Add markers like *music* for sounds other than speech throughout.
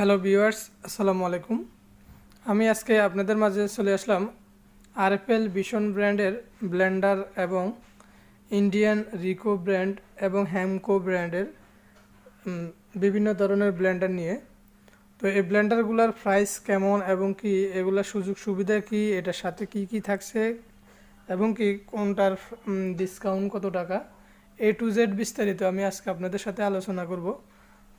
Hello viewers আসসালামু আলাইকুম আমি আজকে আপনাদের মাঝে চলে আসলাম আরএফএল ভীষণ ব্র্যান্ডের ব্লেন্ডার এবং ইন্ডিয়ান রিকো ব্র্যান্ড এবং হ্যামকো ব্র্যান্ডের বিভিন্ন ধরনের ব্লেন্ডার নিয়ে। তো এই ব্লেন্ডারগুলোর প্রাইস কেমন এবং কি এগুলোর সুযোগ সুবিধা কি, এটার সাথে কি কি থাকছে এবং কি কোনটার ডিসকাউন্ট কত টাকা, এ টু জেড বিস্তারিত আমি আজকে আপনাদের সাথে আলোচনা করব।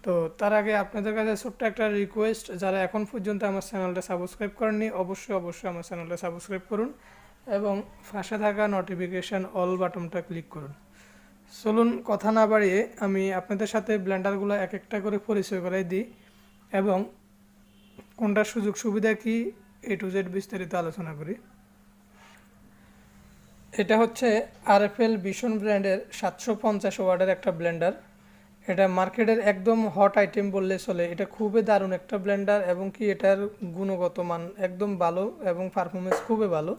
তো তার আগে আপনাদের কাছে ছোট্ট একটা রিকোয়েস্ট যারা এখন পর্যন্ত আমার চ্যানেলটা সাবস্ক্রাইব করেননি, অবশ্যই অবশ্যই আমার চ্যানেলটা সাবস্ক্রাইব করুন এবং পাশে থাকা নোটিফিকেশান অল বাটনটা ক্লিক করুন। চলুন, কথা না বাড়িয়ে আমি আপনাদের সাথে ব্ল্যান্ডারগুলো এক একটা করে পরিচয় করাই দিই এবং কোনটার সুযোগ সুবিধা কি এ টু জেড বিস্তারিত আলোচনা করি। এটা হচ্ছে আরএফএল ভীষণ ব্র্যান্ডের সাতশো পঞ্চাশ ওয়ার্ডের একটা ব্লেন্ডার। এটা মার্কেটের একদম হট আইটেম বললে চলে। এটা খুবই দারুণ একটা ব্লেন্ডার এবং কি এটার গুণগত মান একদম ভালো এবং পারফরমেন্স খুবই ভালো।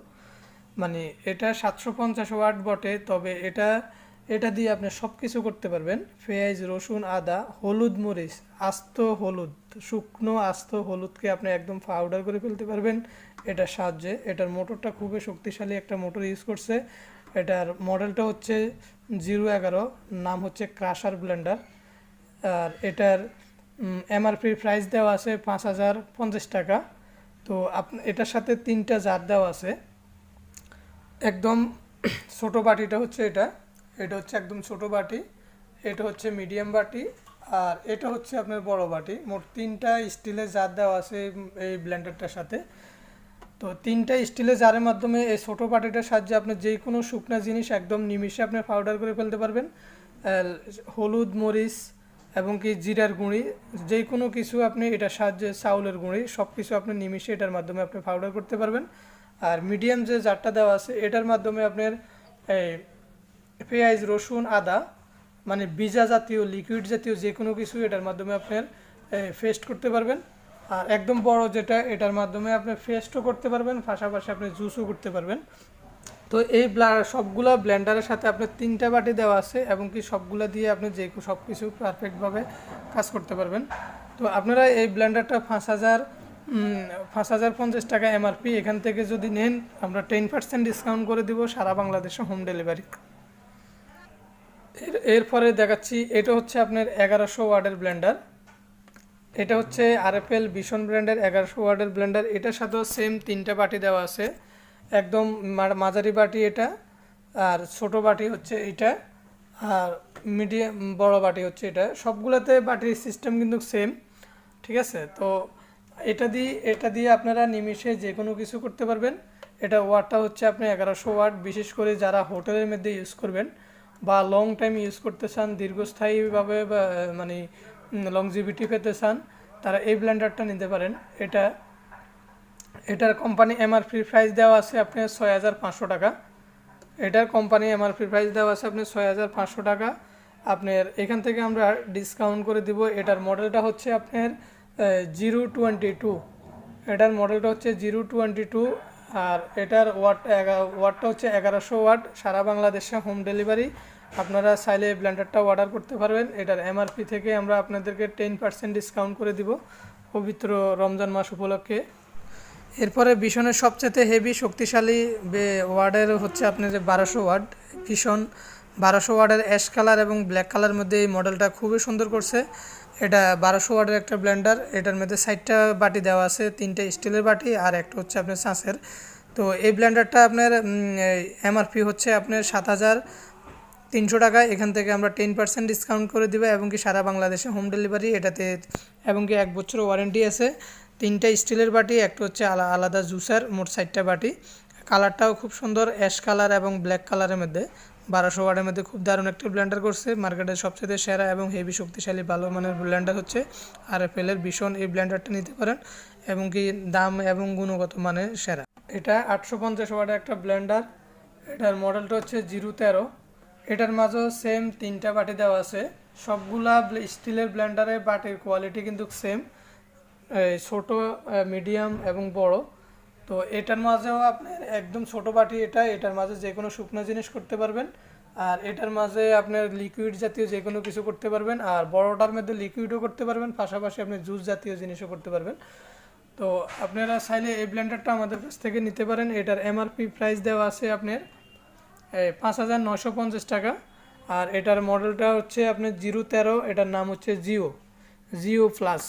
মানে এটা সাতশো পঞ্চাশ ওয়াট বটে, তবে এটা এটা দিয়ে আপনি সব কিছু করতে পারবেন। পেঁয়াজ, রসুন, আদা, হলুদ মরিচ, আস্ত হলুদ, শুকনো আস্ত হলুদকে আপনি একদম পাউডার করে ফেলতে পারবেন। এটার সাহায্যে, এটার মোটরটা খুবই শক্তিশালী একটা মোটর ইউজ করছে। এটার মডেলটা হচ্ছে জিরো এগারো, নাম হচ্ছে ক্রাশার ব্লেন্ডার আর এটার এমআরপি প্রাইস দেওয়া আছে পাঁচ হাজার পঞ্চাশ টাকা। তো আপ, এটার সাথে তিনটা জার দেওয়া আছে। একদম *clears throat* ছোট বাটিটা হচ্ছে এটা। এটা হচ্ছে একদম ছোট বাটি। এটা হচ্ছে মিডিয়াম বাটি। আর এটা হচ্ছে আপনার বড় বাটি। মোট তিনটা স্টিলের জার দেওয়া আছে এই ব্লেন্ডারটার সাথে। তো তিনটা স্টিলের জারের মাধ্যমে এই ছোটো বাটিটার সাহায্যে আপনি যে কোনো শুকনা জিনিস একদম নিমিষে আপনি পাউডার করে ফেলতে পারবেন। হলুদ, মরিচ এবং কি জিরার গুঁড়ি যে কোনো কিছু আপনি এটার সাহায্যে চাউলের গুঁড়ি সব কিছু আপনি নিমিশে এটার মাধ্যমে আপনি পাউডার করতে পারবেন। আর মিডিয়াম যে জারটা দেওয়া আছে, এটার মাধ্যমে আপনার এই পেঁয়াজ, রসুন, আদা মানে বীজা জাতীয় লিকুইড জাতীয় যে কোনো কিছু এটার মাধ্যমে আপনার ফেস্ট করতে পারবেন। আর একদম বড় যেটা, এটার মাধ্যমে আপনি ফেস্টও করতে পারবেন, পাশাপাশি আপনি জুসও করতে পারবেন। তো এই সবগুলা ব্লেন্ডারের সাথে আপনার তিনটা বাটি দেওয়া আছে এবং কি সবগুলো দিয়ে আপনি যে সব কিছু পারফেক্টভাবে কাজ করতে পারবেন। তো আপনারা এই ব্লেন্ডারটা পাঁচ হাজার পাঁচ হাজার পঞ্চাশ টাকা এমআরপি এখান থেকে যদি নেন, আমরা টেন পার্সেন্ট ডিসকাউন্ট করে দিব সারা বাংলাদেশে হোম ডেলিভারি এর, এরপরে দেখাচ্ছি, এটা হচ্ছে আপনার এগারোশো ওয়ার্ডের ব্লেন্ডার এটা হচ্ছে আরএফএল ভীষণ ব্র্যান্ডের এগারোশো ওয়ার্ডের ব্লেন্ডার এটার সাথেও সেম তিনটা বাটি দেওয়া আছে। একদম মাঝারি বাটি এটা, আর ছোট বাটি হচ্ছে এটা, আর মিডিয়াম, বড় বাটি হচ্ছে এটা। সবগুলোতে বাটির সিস্টেম কিন্তু সেম ঠিক আছে? তো এটা দিয়ে এটা দিয়ে আপনারা নিমিষে যে কোনো কিছু করতে পারবেন। এটা ওয়াটটা হচ্ছে আপনি এগারোশো ওয়াট। বিশেষ করে যারা হোটেলের মধ্যে ইউজ করবেন বা লং টাইম ইউজ করতে চান, দীর্ঘস্থায়ীভাবে মানে লংজিভিটি পেতে চান, তারা এই ব্লেন্ডারটা নিতে পারেন। এটা এটার কোম্পানি এমআরপি প্রাইস দেওয়া আছে আপনার ছয় হাজার পাঁচশো টাকা। এটার কোম্পানি এমআরপি প্রাইস দেওয়া আছে আপনার ছয় হাজার পাঁচশো টাকা। আপনার এখান থেকে আমরা ডিসকাউন্ট করে দিব। এটার মডেলটা হচ্ছে আপনার জিরো টোয়েন্টি টু এটার মডেলটা হচ্ছে জিরো টোয়েন্টি টু আর এটার ওয়াট ওয়াটটা হচ্ছে এগারোশো ওয়াট সারা বাংলাদেশে হোম ডেলিভারি আপনারা চাইলে এই ব্লেন্ডারটা অর্ডার করতে পারবেন। এটার এমআরপি থেকে আমরা আপনাদেরকে টেন পার্সেন্ট ডিসকাউন্ট করে দিব। পবিত্র রমজান মাস উপলক্ষে। এরপরে ভীষণের সবচেয়ে হেভি শক্তিশালী ওয়ার্ডের হচ্ছে আপনার বারোশো ওয়ার্ড, ভীষণ। বারোশো ওয়ার্ডের অ্যাশ কালার এবং ব্ল্যাক কালার মধ্যে এই মডেলটা খুবই সুন্দর করছে। এটা বারোশো ওয়ার্ডের একটা ব্লেন্ডার এটার মধ্যে সাইডটা বাটি দেওয়া আছে, তিনটে স্টিলের বাটি আর একটা হচ্ছে আপনার সাঁচের। তো এই ব্লেন্ডারটা আপনার এমআরপি হচ্ছে আপনার সাত হাজার তিনশো টাকা, এখান থেকে আমরা টেন পার্সেন্ট ডিসকাউন্ট করে দেবো এবং কি সারা বাংলাদেশে হোম ডেলিভারি এটাতে, এবং কি এক বছর ওয়ারেন্টি আছে। তিনটা স্টিলের বাটি, একটা হচ্ছে আলা- আলাদা জুসার, মোট সাইডটা বাটি। কালারটাও খুব সুন্দর, অ্যাশ কালার এবং ব্ল্যাক কালারের মধ্যে। বারোশো ওয়ার্ডের মধ্যে খুব দারুণ একটা ব্লেন্ডার করছে। মার্কেটের সবচেয়ে সেরা এবং হেভি শক্তিশালী ভালো মানের ব্লেন্ডার হচ্ছে আর এফ এর ভীষণ এই ব্লেন্ডারটা নিতে পারেন এবং কি দাম এবং গুণগত মানের সেরা। এটা আটশো পঞ্চাশ ওয়ার্ডের একটা ব্লেন্ডার। এটার মডেলটা হচ্ছে জিরো তেরো। এটার মাঝেও সেম তিনটা বাটি দেওয়া আছে। সবগুলা স্টিলের ব্লেন্ডারের বাটির কোয়ালিটি কিন্তু সেম ছোট মিডিয়াম এবং বড়। তো এটার মাঝেও আপনার একদম ছোট বাটি এটা, এটার মাঝে যে কোনো শুকনো জিনিস করতে পারবেন। আর এটার মাঝে আপনার লিকুইড জাতীয় যে কোনো কিছু করতে পারবেন। আর বড়টার মধ্যে লিকুইডও করতে পারবেন। পাশাপাশি আপনি জুস জাতীয় জিনিসও করতে পারবেন। তো আপনারা চাইলে এই ব্লেন্ডারটা আমাদের কাছ থেকে নিতে পারেন। এটার এমআরপি প্রাইস দেওয়া আছে আপনার পাঁচ হাজার নশো পঞ্চাশ টাকা। আর এটার মডেলটা হচ্ছে আপনার জিরো তেরো, এটার নাম হচ্ছে জিও জিও প্লাস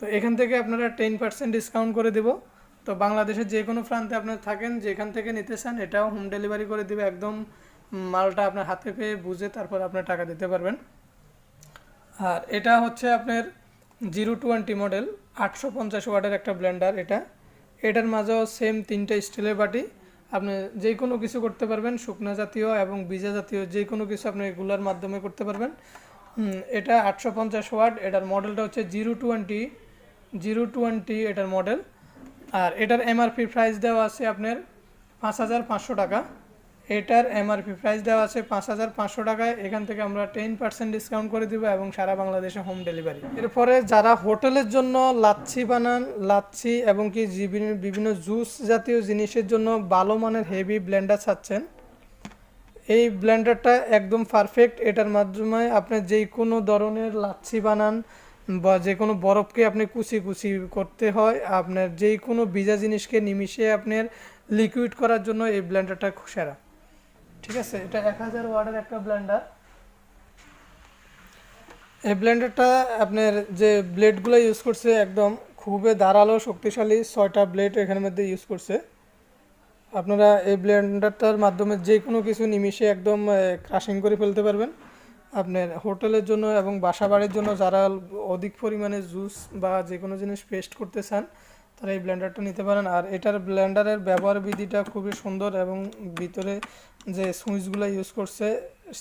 তো এখান থেকে আপনারা টেন পার্সেন্ট ডিসকাউন্ট করে দেব। তো বাংলাদেশের যে কোনো প্রান্তে আপনার থাকেন, যেখান থেকে নিতে চান, এটাও হোম ডেলিভারি করে দেবে। একদম মালটা আপনার হাতে পেয়ে বুঝে তারপর আপনার টাকা দিতে পারবেন। আর এটা হচ্ছে আপনার জিরো টোয়েন্টি মডেল, আটশো পঞ্চাশ ওয়াটের একটা ব্লেন্ডার এটা। এটার মাঝেও সেম তিনটা স্টিলের বাটি। আপনি যে কোনো কিছু করতে পারবেন, শুকনা জাতীয় এবং বীজা জাতীয়, যে কোনো কিছু আপনি এগুলোর মাধ্যমে করতে পারবেন। এটা আটশো পঞ্চাশ ওয়াট, এটার মডেলটা হচ্ছে জিরো টোয়েন্টি জিরো টোয়েন্টি এটার মডেল আর এটার এমআরপি প্রাইস দেওয়া আছে আপনার পাঁচ হাজার পাঁচশো টাকা। এটার এমআরপি প্রাইস দেওয়া আছে পাঁচ হাজার পাঁচশো টাকায়। এখান থেকে আমরা টেন পার্সেন্ট ডিসকাউন্ট করে দিব এবং সারা বাংলাদেশে হোম ডেলিভারি এরপরে যারা হোটেলের জন্য লাচ্ছি বানান, লাচ্ছি এবং কি বিভিন্ন জুস জাতীয় জিনিসের জন্য ভালো মানের হেভি ব্লেন্ডার চাচ্ছেন এই ব্লেন্ডারটা একদম পারফেক্ট এটার মাধ্যমে আপনি যে কোনো ধরনের লাচ্ছি বানান বা যে কোনো বরফকে আপনি কুচি কুচি করতে হয়। আপনার যে কোনো ভিজা জিনিসকে নিমিশে আপনার লিকুইড করার জন্য এই ব্লেন্ডারটা সেরা। ঠিক আছে? এটা এক হাজার ওয়ার্ডের একটা ব্লেন্ডার এই ব্লেন্ডারটা আপনার যে ব্লেডগুলো ইউজ করছে একদম খুবই ধারালো, শক্তিশালী ছয়টা ব্লেড এখানের মধ্যে ইউজ করছে। আপনারা এই ব্লেন্ডারটার মাধ্যমে যে কোনো কিছু নিমিশে একদম ক্রাশিং করে ফেলতে পারবেন। আপনার হোটেলের জন্য এবং বাসা বাড়ির জন্য যারা অধিক পরিমাণে জুস বা যে কোনো জিনিস পেস্ট করতে চান, তারা এই ব্লেন্ডারটা নিতে পারেন। আর এটার ব্লেন্ডারের ব্যবহার বিধিটা খুবই সুন্দর এবং ভিতরে যে সুইচগুলো ইউজ করছে,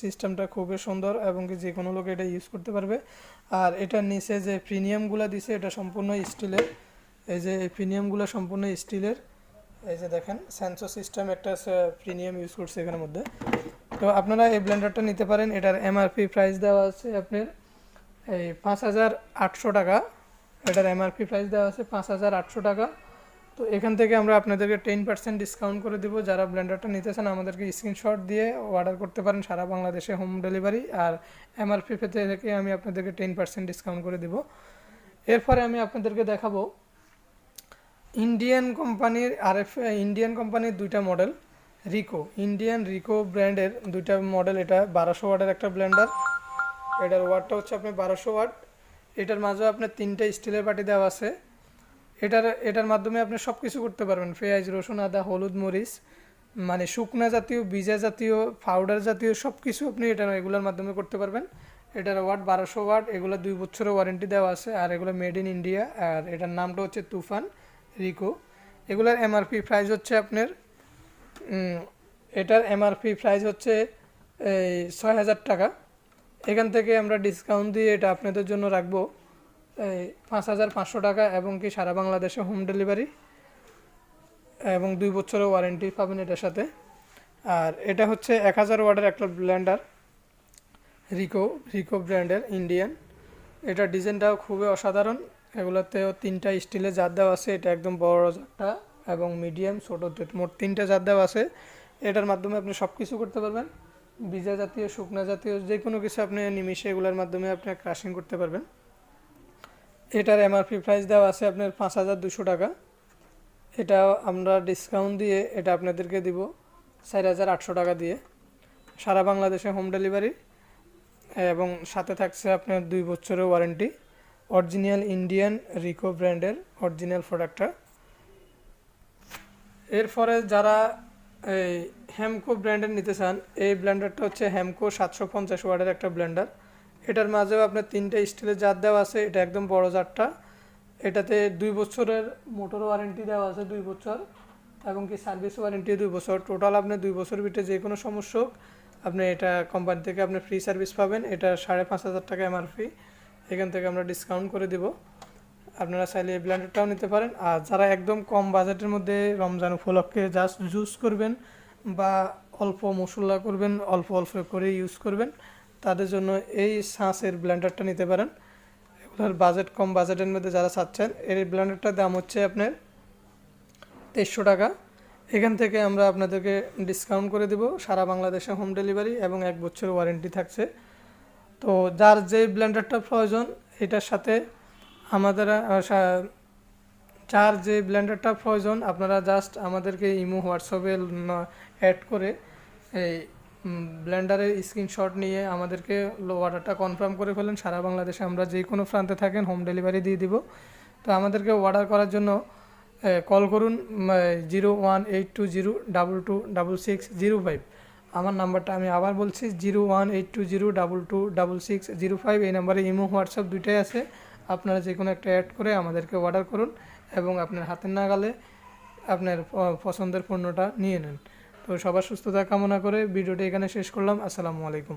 সিস্টেমটা খুবই সুন্দর এবং কি যে কোনো লোক এটা ইউজ করতে পারবে। আর এটার নিচে যে প্রিমিয়ামগুলো দিছে, এটা সম্পূর্ণ স্টিলের। এই যে এই প্রিমিয়ামগুলো সম্পূর্ণ স্টিলের। এই যে দেখেন, সেন্সর সিস্টেম একটা প্রিমিয়াম ইউজ করছে এখানের মধ্যে। তো আপনারা এই ব্লেন্ডারটা নিতে পারেন। এটার এমআরপি প্রাইস দেওয়া আছে আপনার এই পাঁচ হাজার আটশো টাকা। এটার এমআরপি প্রাইস দেওয়া আছে পাঁচ হাজার আটশো টাকা। তো এখান থেকে আমরা আপনাদেরকে টেন পার্সেন্ট ডিসকাউন্ট করে দেবো। যারা ব্লেন্ডারটা নিতে চান, আমাদেরকে স্ক্রিনশট দিয়ে অর্ডার করতে পারেন সারা বাংলাদেশে হোম ডেলিভারি আর এমআরপি পেতে থেকে আমি আপনাদেরকে টেন পার্সেন্ট ডিসকাউন্ট করে দেবো। এরপরে আমি আপনাদেরকে দেখাবো ইন্ডিয়ান কোম্পানির আরএফ ইন্ডিয়ান কোম্পানির দুইটা মডেল রিকো ইন্ডিয়ান রিকো ব্র্যান্ডের দুইটা মডেল এটা বারোশো ওয়াটের একটা ব্লেন্ডার এটার ওয়াটটা হচ্ছে আপনার বারোশো ওয়াট। এটার মাঝেও আপনার তিনটা স্টিলের বাটি দেওয়া আছে। এটার এটার মাধ্যমে আপনি সব কিছু করতে পারবেন। পেঁয়াজ, রসুন, আদা, হলুদ, মরিচ মানে শুকনা জাতীয় বীজা জাতীয় পাউডার জাতীয় সব কিছু আপনি এটা এগুলোর মাধ্যমে করতে পারবেন। এটার ওয়াট বারোশো ওয়াট, এগুলো দুই বছরের ওয়ারেন্টি দেওয়া আছে। আর এগুলো মেড ইন ইন্ডিয়া আর এটার নামটা হচ্ছে তুফান রিকো এগুলোর এমআরপি প্রাইস হচ্ছে আপনার এটার এমআরপি প্রাইস হচ্ছে, এই ছয় হাজার টাকা। এখান থেকে আমরা ডিসকাউন্ট দিয়ে এটা আপনাদের জন্য রাখব, এই পাঁচ হাজার পাঁচশো টাকা এবং কি সারা বাংলাদেশে হোম ডেলিভারি এবং দুই বছরের ওয়ারেন্টি পাবেন এটার সাথে। আর এটা হচ্ছে এক হাজার ওয়ার্ডের একটা ব্ল্যান্ডার রিকো রিকো ব্র্যান্ডের ইন্ডিয়ান এটা ডিজাইনটাও খুবই অসাধারণ, এগুলোতেও তিনটা স্টিলের জার দেওয়া আছে, এটা একদম বড় জারটা এবং মিডিয়াম ছোটো মোট তিনটা জার দেওয়া আছে। এটার মাধ্যমে আপনি সব কিছু করতে পারবেন। বীজা জাতীয়, শুকনা জাতীয় যে কোনো কিছু আপনি নিমিশে এগুলোর মাধ্যমে আপনি ক্রাশিং করতে পারবেন। এটার এমআরপি প্রাইস দেওয়া আছে আপনার পাঁচ হাজার দুশো টাকা। এটা আমরা ডিসকাউন্ট দিয়ে এটা আপনাদেরকে দিব চার হাজার আটশো টাকা দিয়ে। সারা বাংলাদেশে হোম ডেলিভারি এবং সাথে থাকছে আপনার দুই বছরের ওয়ারেন্টি অরিজিনাল ইন্ডিয়ান রিকো ব্র্যান্ডের অরিজিনাল প্রোডাক্টটা এরপরে যারা, এই হ্যামকো ব্র্যান্ডের নিতে চান, এই ব্লেন্ডারটা হচ্ছে হ্যামকো সাতশো পঞ্চাশ ওয়ার্ডের একটা ব্লেন্ডার এটার মাঝেও আপনার তিনটা স্টিলের জার দেওয়া আছে, এটা একদম বড় জারটা। এটাতে দুই বছরের মোটর ওয়ারেন্টি দেওয়া আছে দুই বছর, এবং কি সার্ভিস ওয়ারেন্টি দুই বছর। টোটাল আপনি দুই বছর ভিতরে যে কোনো সমস্যা হোক, আপনি এটা কোম্পানি থেকে আপনি ফ্রি সার্ভিস পাবেন। এটা সাড়ে পাঁচ হাজার টাকা এমআরপি এখান থেকে আমরা ডিসকাউন্ট করে দিব। আপনারা চাইলে এই ব্লেন্ডারটাও নিতে পারেন। আর যারা একদম কম বাজেটের মধ্যে রমজান উপলক্ষে জাস্ট জুস করবেন বা অল্প মশলা করবেন, অল্প অল্প করে ইউজ করবেন, তাদের জন্য এই সাঁসের ব্লেন্ডারটা নিতে পারেন। এগুলোর বাজেট কম বাজেটের মধ্যে যারা চাচ্ছেন এই ব্লেন্ডারটার দাম হচ্ছে আপনার তেইশশো টাকা। এখান থেকে আমরা আপনাদেরকে ডিসকাউন্ট করে দেব। সারা বাংলাদেশে হোম ডেলিভারি এবং এক বছর ওয়ারেন্টি থাকছে। তো যার যে ব্লেন্ডারটা প্রয়োজন, এটার সাথে আমাদের চার যে ব্লেন্ডারটা প্রয়োজন, আপনারা জাস্ট আমাদেরকে ইমো, হোয়াটসঅ্যাপে অ্যাড করে এই ব্লেন্ডারের স্ক্রিনশট নিয়ে আমাদেরকে অর্ডারটা কনফার্ম করে ফেলেন। সারা বাংলাদেশে আমরা যে কোনো প্রান্তে থাকেন হোম ডেলিভারি দিয়ে দিব। তো আমাদেরকে অর্ডার করার জন্য কল করুন zero one eight two zero double two double six zero five আমার নাম্বারটা আমি আবার বলছি zero one eight two zero double two double six zero five এই নাম্বারে ইমো, হোয়াটসঅ্যাপ দুইটাই আছে। আপনারা যে কোনো একটা অ্যাড করে আমাদেরকে অর্ডার করুন এবং আপনার হাতের নাগালে আপনার পছন্দের পণ্যটা নিয়ে নেন। তো সবার সুস্থতা কামনা করে ভিডিওটি এখানে শেষ করলাম। আসসালামু আলাইকুম।